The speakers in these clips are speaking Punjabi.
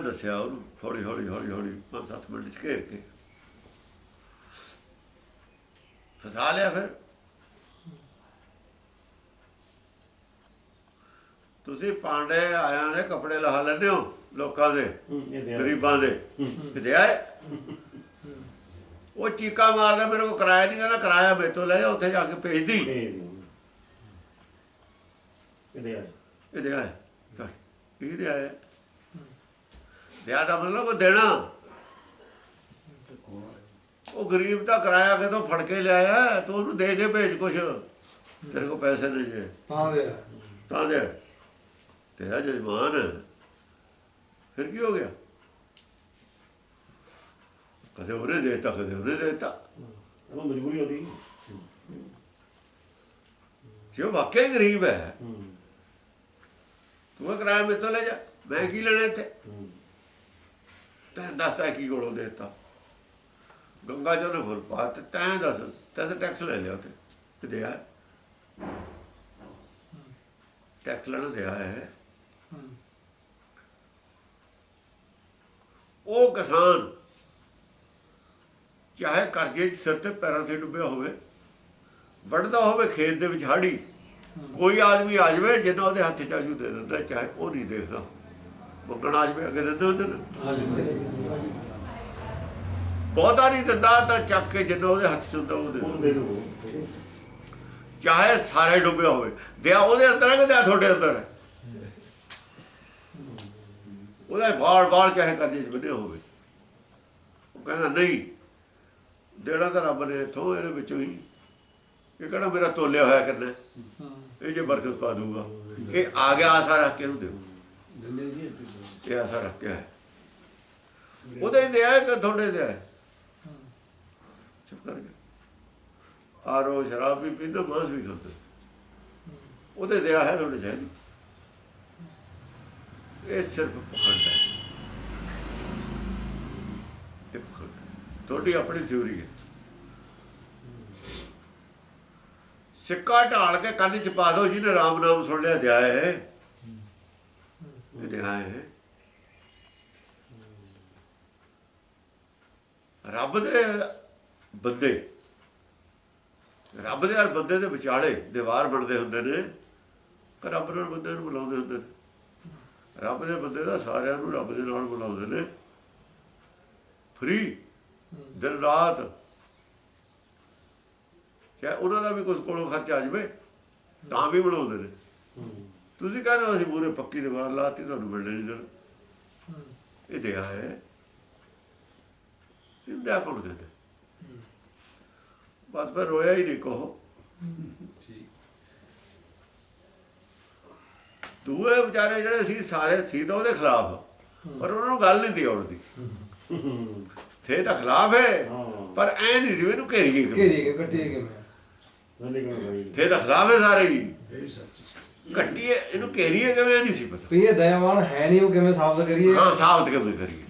ਦੱਸਿਆ ਉਹਨੂੰ ਹੌਲੀ ਹੌਲੀ ਹੌਲੀ ਹੌਲੀ 5-7 ਮਿੰਟ ਚ ਘੇਰ ਕੇ ਫਸਾ ਲਿਆ ਫਿਰ ਤੁਸੀਂ ਪਾਂਡੇ ਆਇਆਂ ਦੇ ਕੱਪੜੇ ਲਹਾ ਲੈਂਦੇ ਹੋ ਲੋਕਾਂ ਦੇ ਗਰੀਬਾਂ ਦੇ ਕਿਤੇ ਆਏ ਉਹ ਚੀਕਾ ਮਾਰਦਾ ਮੇਰੇ ਕੋ ਕਿਰਾਇਆ ਨਹੀਂ ਕਹਿੰਦਾ ਕਿਰਾਇਆ ਮੇਰੇ ਤੋਂ ਲੈ ਜਾ ਉੱਥੇ ਜਾ ਕੇ ਭੇਜ ਦੀ ਇਹ ਦੇ ਇਹਦੇ ਆਏ ਇਹਦੇ ਆਏ ਦਿਆ ਦਾ ਮਤਲਬ ਉਹ ਦੇਣਾ। ਉਹ ਗਰੀਬ ਤਾਂ ਕਿਰਾਇਆ ਕਿਤੋਂ ਫੜ ਕੇ ਲਿਆਇਆ ਤੂੰ ਉਹਨੂੰ ਦੇ ਕੇ ਭੇਜ ਕੁਛ। ਤੇਰੇ ਕੋ ਪੈਸੇ ਨਹੀਂ ਜੇ। ਤਾਂ ਦੇ। ਤਾਂ ਦੇ। ਤੇਰਾ ਜਜ਼ਮਾਨ। ਫਿਰ ਕੀ ਹੋ ਗਿਆ? ਕਦੇ ਉਹਨੇ ਦੇਤਾ ਕਦੇ ਉਹਨੇ ਦੇਤਾ। ਉਹ ਮਜਬੂਰੀ ਹੋਦੀ ਜੇ ਉਹ ਵਾਕਿਆ ਗਰੀਬ ਹੈ ਤੂੰ ਕਿਰਾਇਆ ਮੇਰੇ ਤੋਂ ਲੈ ਜਾ। ਮੈਂ ਕੀ ਲੈਣਾ ਇੱਥੇ? ਤੈਂ ਦੱਸਦਾ ਕੀ ਕੋਲੋਂ ਦੇਤਾ? ਗੰਗਾ ਜੀ ਨੇ ਫੁੱਲ ਪਾ ਤੇ ਤੈਂ ਦੱਸ, ਤੈਂ ਟੈਕਸ ਲੈ ਲਿਆ ਤੇ ਕਿਤੇ ਆ ਟੈਕਸ ਲੈਣਾ ਦਿਆ ਹੈ। ਉਹ ਕਿਸਾਨ ਚਾਹੇ ਕਰਜ਼ੇ 'ਚ ਸਿਰ ਤੇ ਪੈਰਾਂ ਤੇ ਡੁੱਬਿਆ ਹੋਵੇ, ਵੱਢਦਾ ਹੋਵੇ ਖੇਤ ਦੇ ਵਿੱਚ ਹਾੜੀ, ਕੋਈ ਆਦਮੀ ਆ ਜਾਵੇ ਜਿੰਨਾ ਉਹਦੇ ਹੱਥ 'ਚ ਆਜੂ ਦੇ ਦਿੰਦਾ, ਚਾਹੇ ਉਹ ਨਹੀਂ ਦੇਖਦਾ। ਮੰਗਣ ਆ ਜਾਵੇ ਅੱਗੇ ਦਿੰਦੇ ਹੁੰਦੇ ਨੇ ਬਹੁਤਾ ਨਹੀਂ ਦਿੰਦਾ ਤਾਂ ਚੱਕ ਕੇ ਜਿੰਨਾ ਉਹਦੇ ਹੱਥ 'ਚ ਹੁੰਦਾ ਉਹ ਦੇ ਚਾਹੇ ਸਾਰੇ ਡੁੱਬੇ ਹੋਵੇ ਦਿਆ ਉਹਦੇ ਅੰਦਰ ਹੈ ਦਿਆ ਤੁਹਾਡੇ ਅੰਦਰ ਹੈ? ਉਹਦਾ ਬਾਲ ਚਾਹੇ ਕਰਜ਼ੇ 'ਚ ਬੰਨਿਆ ਹੋਵੇ। ਉਹ ਕਹਿੰਦਾ ਨਹੀਂ ਦੇਣਾ ਤਾਂ ਰੱਬ ਨੇ ਇਥੋਂ ਇਹਦੇ ਵਿੱਚੋਂ ਹੀ। ਇਹ ਕਿਹੜਾ ਮੇਰਾ ਤੋਲਿਆ ਹੋਇਆ ਕਰਨਾ ਇਹ ਜੇ ਬਰਕਤ ਪਾ ਦੂਗਾ ਇਹ ਆ ਗਿਆ ਆਸਾ ਰੱਖ ਕੇ ਉਹਨੂੰ ਦਿਓ ਇਹ ਆਸਾ ਰੱਖਿਆ ਉਹਦੇ ਦਿਆ ਕਿ ਤੁਹਾਡੇ ਹੈ? ਚੁੱਪ ਕਰ ਗਿਆ ਆਰੋ ਸ਼ਰਾਬ ਵੀ ਪੀਂਦਾ ਮਾਸ ਵੀ ਖਾਂਦਾ। ਉਹਦੇ ਦਿਆ ਹੈ ਤੁਹਾਡੇ ਇਹ ਸਿਰਫ ਪਖੰਡ ਹੈ। ਇਹ ਪਖੰਡ। ਤੁਹਾਡੀ ਆਪਣੀ ਥਿਉਰੀ ਹੈ। ਸਿੱਕਾ ਢਾਲ ਕੇ ਕੰਨ ਚ ਪਾ ਦਿਓ ਜਿਹਨੇ ਰਾਮ ਨਾਮ ਸੁਣ ਲਿਆ ਦਿਆ ਹੈ। ਹੈ। ਰੱਬ ਦੇ ਬੰਦੇ ਰੱਬ ਦੇ ਹਰ ਬੰਦੇ ਦੇ ਵਿਚਾਲੇ ਦੀਵਾਰ ਬਣਦੇ ਹੁੰਦੇ ਨੇ ਕਿ ਰੱਬ ਨਾਲ ਬੰਦੇ ਨੂੰ ਬੁਲਾਉਂਦੇ ਹੁੰਦੇ ਨੇ। ਰੱਬ ਦੇ ਬੰਦੇ ਦਾ ਸਾਰਿਆਂ ਨੂੰ ਰੱਬ ਦੇ ਨਾਲ ਬੁਲਾਉਂਦੇ ਨੇ। ਫ੍ਰੀ ਦਿਨ ਰਾਤ। ਕਿ ਉਹਨਾਂ ਦਾ ਵੀ ਕੁਝ ਕੋਲੋਂ ਖਰਚ ਆ ਜਾਵੇ ਤਾਂ ਵੀ ਬਣਾਉਂਦੇ ਨੇ। ਤੁਸੀਂ ਕਹਿੰਦੇ ਹੋ ਅਸੀਂ ਪੂਰੇ ਪੱਕੀ ਦੀਵਾਰ ਲਾਤੀ ਤੁਹਾਨੂੰ ਮਿਲਣੇ ਨਹੀਂ। ਦੇਣ ਇਹ ਦਿਆ ਹੈ। ਇੰਦਾ ਕੋਣ ਕਹਿੰਦੇ ਬਸ ਫਿਰ ਰੋਇਆ ਹੀ ਨਹੀਂ ਕਹੋ ਦੂਏ ਵਿਚਾਰੇ ਜਿਹੜੇ ਸੀ ਸਾਰੇ ਸੀ ਤਾਂ ਉਹਦੇ ਖਿਲਾਫ। ਪਰ ਉਹਨਾਂ ਨੂੰ ਗੱਲ ਨਹੀਂ ਤੀ ਆਉਣਦੀ ਥੇ ਤਾਂ ਖਿਲਾਫ ਹੈ ਪਰ ਐ ਨਹੀਂ ਸੀ ਵੀ ਇਹਨੂੰ ਘੇਰੀਏ ਕਿਵੇਂ। ਘੇਰੀ ਕੇ ਕੱਟੀ ਕੇ ਭਾਈ ਥੇ ਤਾਂ ਖਿਲਾਫ ਹੈ ਸਾਰੇ ਹੀ। ਕੱਟੀਏ ਇਹਨੂੰ ਘੇਰੀਏ ਕਿਵੇਂ ਨਹੀਂ ਸੀ ਪਤਾ। ਇਹ ਦਇਆਵਾਨ ਹੈ ਨਹੀਂ ਉਹ ਕਿਵੇਂ ਸਾਬਤ ਕਰੀਏ? ਹਾਂ ਸਾਬਤ ਕਿਵੇਂ ਕਰੀਏ?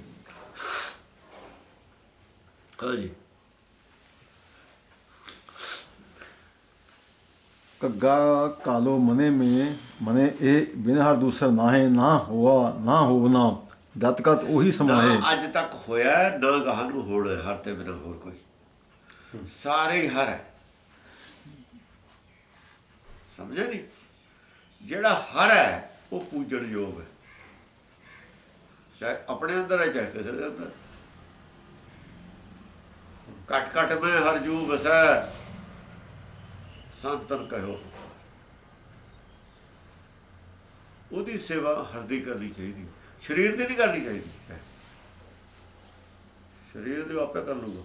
ਹਾਂਜੀ कग्गा कालो मने में मने ए बिन हर दूसर नाहे ना हुआ ना होना जत कत ओही ਨਾ समाये ਅੱਜ ਤੱਕ ਹੋਇਆ ਹੈ, ਨਾ ਗਾਹ ਨੂੰ ਹੋਣਾ ਹੈ, ਹਰ ਤੇ ਬਿਨਾ ਹੋਰ ਕੋਈ ਸਾਰੇ ਹੀ ਹਰ ਹੈ ਸਮਝਿਆ ਨਹੀਂ ਜਿਹੜਾ ਹਰ ਹੈ ਉਹ ਪੂਜਣ ਯੋਗ ਹੈ ਚਾਹੇ ਆਪਣੇ ਅੰਦਰ ਹੈ ਚਾਹੇ ਕਿਸੇ ਦੇ ਅੰਦਰ ਕਟ ਕਟ ਮੈਂ ਹਰ ਜੂ ਬਸੈ ਸੰਤਨ ਕਹਿਓ। ਉਹਦੀ ਸੇਵਾ ਹਰਦੀ ਕਰਨੀ ਚਾਹੀਦੀ। ਸਰੀਰ ਦੀ ਨਹੀਂ ਕਰਨੀ ਚਾਹੀਦੀ। ਸਰੀਰ ਦੀ ਆਪੇ ਕਰ ਲੂਗਾ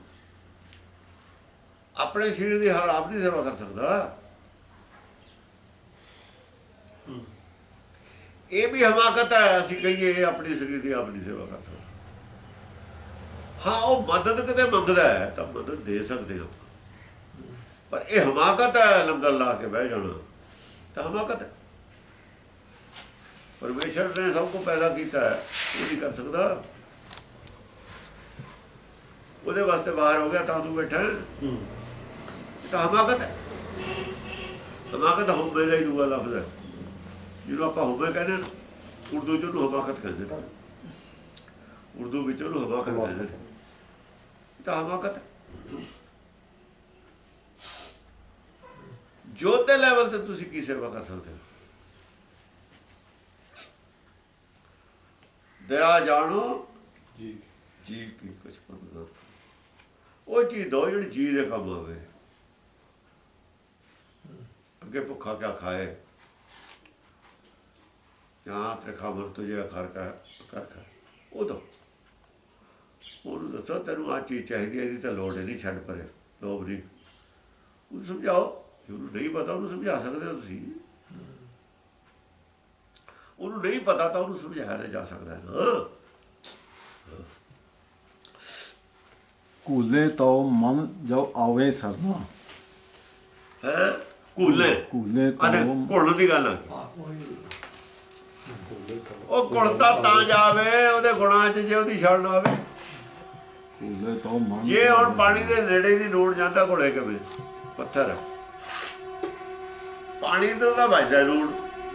ਆਪਣੇ ਸਰੀਰ ਦੀ ਹਰ ਆਪ ਨਹੀਂ ਸੇਵਾ ਕਰ ਸਕਦਾ। ਇਹ ਵੀ ਹਮਾਕਤ ਹੈ ਅਸੀਂ ਕਹੀਏ ਆਪਣੀ ਸਰੀਰ ਦੀ ਆਪ ਨਹੀਂ ਸੇਵਾ ਕਰ ਸਕਦਾ। ਹਾਂ ਉਹ ਮਦਦ ਕਿਤੇ ਮੰਗਦਾ ਹੈ ਤਾਂ ਮਦਦ ਦੇ ਸਕਦੇ ਹਾਂ ਪਰ ਇਹ ਹਮਾਕਤ ਹੈ ਲੰਗਰ ਲਾ ਕੇ ਬਹਿ ਜਾਣਾ। ਤਾਂ ਹਮਾਕਤ ਹੈ। ਪਰਮੇਸ਼ਰ ਨੇ ਸਭ ਕੁਝ ਪੈਦਾ ਕੀਤਾ ਹੈ ਉਹ ਨਹੀਂ ਕਰ ਸਕਦਾ। ਉਹਦੇ ਵਾਸਤੇ ਬਾਹਰ ਹੋ ਗਿਆ ਤਾਂ ਤੂੰ ਬੈਠਾ ਤਾਂ ਹਮਾਕਤ ਹੈ। ਹਮਾਕਤ ਹੋਵੇ ਦਾ ਹੀ ਦੂਆ ਲਫ਼ਜ਼ ਹੈ। ਜਿਹਨੂੰ ਆਪਾਂ ਹੋਵੇ ਕਹਿੰਦੇ ਨੇ ਉਰਦੂ ਚ ਉਹਨੂੰ ਹਮਾਕਤ ਕਹਿੰਦੇ ਨੇ। ਉਰਦੂ ਵਿੱਚ ਉਹਨੂੰ ਹਮਾਕਤ ਕਹਿੰਦੇ ਨੇ ਇਹ ਤਾਂ ਹਮਾਕਤ ਹੈ ਜੋਤ ਦੇ ਲੈਵਲ ਤੇ ਤੁਸੀਂ ਕੀ ਸੇਵਾ ਕਰ ਸਕਦੇ ਹੋ? ਦਇਆ ਜਾਣੋ। ਜੀ। ਜੀ ਕੀ ਕੁਛ ਪਰਦਾ ਉਹ ਚੀਜ਼ ਦੋ ਜਿਹੜੀ ਜੀ ਦੇ ਕੰਮ ਆਵੇ। ਅੱਗੇ ਭੁੱਖਾ ਕਿਆ ਖਾਏ? ਜਾਂ ਤ੍ਰਿਖਾ ਮਰ ਤੁਝੇ ਖਰ ਕਰ। ਉਹ ਦੋ। ਉਹਨੂੰ ਦੱਸੋ ਤੈਨੂੰ ਆ ਚੀਜ਼ ਚਾਹੀਦੀ ਹੈ ਇਹਦੀ ਤਾਂ ਲੋੜ ਨਹੀਂ ਛੱਡ ਪਰੇ। ਲੋਭ ਨਹੀਂ ਉਹਨੂੰ ਸਮਝਾਓ ਉਹਨੂੰ ਨਹੀਂ ਪਤਾ ਉਹਨੂੰ ਸਮਝਾ ਸਕਦੇ ਹੋ ਤੁਸੀਂ। ਉਹਨੂੰ ਨਹੀਂ ਪਤਾ ਤਾਂ ਉਹਨੂੰ ਸਮਝਾਇਆ ਜਾ ਸਕਦਾ ਨਾ। ਕੂਲੇ ਤੋ ਮਨ ਜੋ ਆਵੇ ਸਰਨਾ। ਹੈ? ਕੂਲੇ। ਕੂਲੇ ਤੋ ਘੁਲਣ ਦੀ ਗੱਲ। ਉਹ ਘੁਲਤਾ ਤਾਂ ਜਾਵੇ ਉਹਦੇ ਗੁਣਾਂ 'ਚ ਜੇ ਉਹਦੀ ਛੜ ਨਾ ਆਵੇ। ਕੂਲੇ ਤੋ ਮਨ ਜੇ ਹੁਣ ਪਾਣੀ ਦੇ ਨੇੜੇ ਦੀ ਨੂੜ ਜਾਂਦਾ ਘੁਲੇ ਕਿਵੇਂ ਪੱਥਰ। ਪਾਣੀ ਤੋਂ ਤਾਂ ਵੱਜਦਾ ਨੂੜ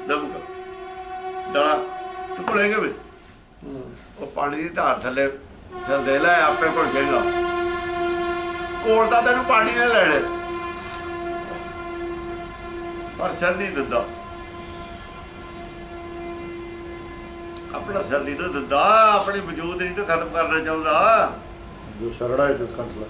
ਨਮਕ ਡਲਾ ਤੂੰ ਘੁਲੇ ਕਿਵੇਂ। ਉਹ ਪਾਣੀ ਦੀ ਧਾਰ ਥੱਲੇ ਸਿਰ ਦੇ ਲੈ ਆਪੇ ਘੁਲ ਜਾਏਗਾ ਕੋਲਦਾ ਤੈਨੂੰ ਪਾਣੀ ਨੇ ਲੈਣੇ। ਪਰ ਸਿਰ ਨਹੀਂ ਦਿੰਦਾ। ਆਪਣਾ ਸਿਰ ਨਹੀਂ ਦਿੰਦਾ ਆਪਣੀ ਵਜੂਦ ਨਹੀਂ ਨਾ ਖਤਮ ਕਰਨਾ ਚਾਹੁੰਦਾ। ਜੋ ਸ਼ਰੜਾ ਹੈ ਤਿਸ ਕੰਠ ਲਾ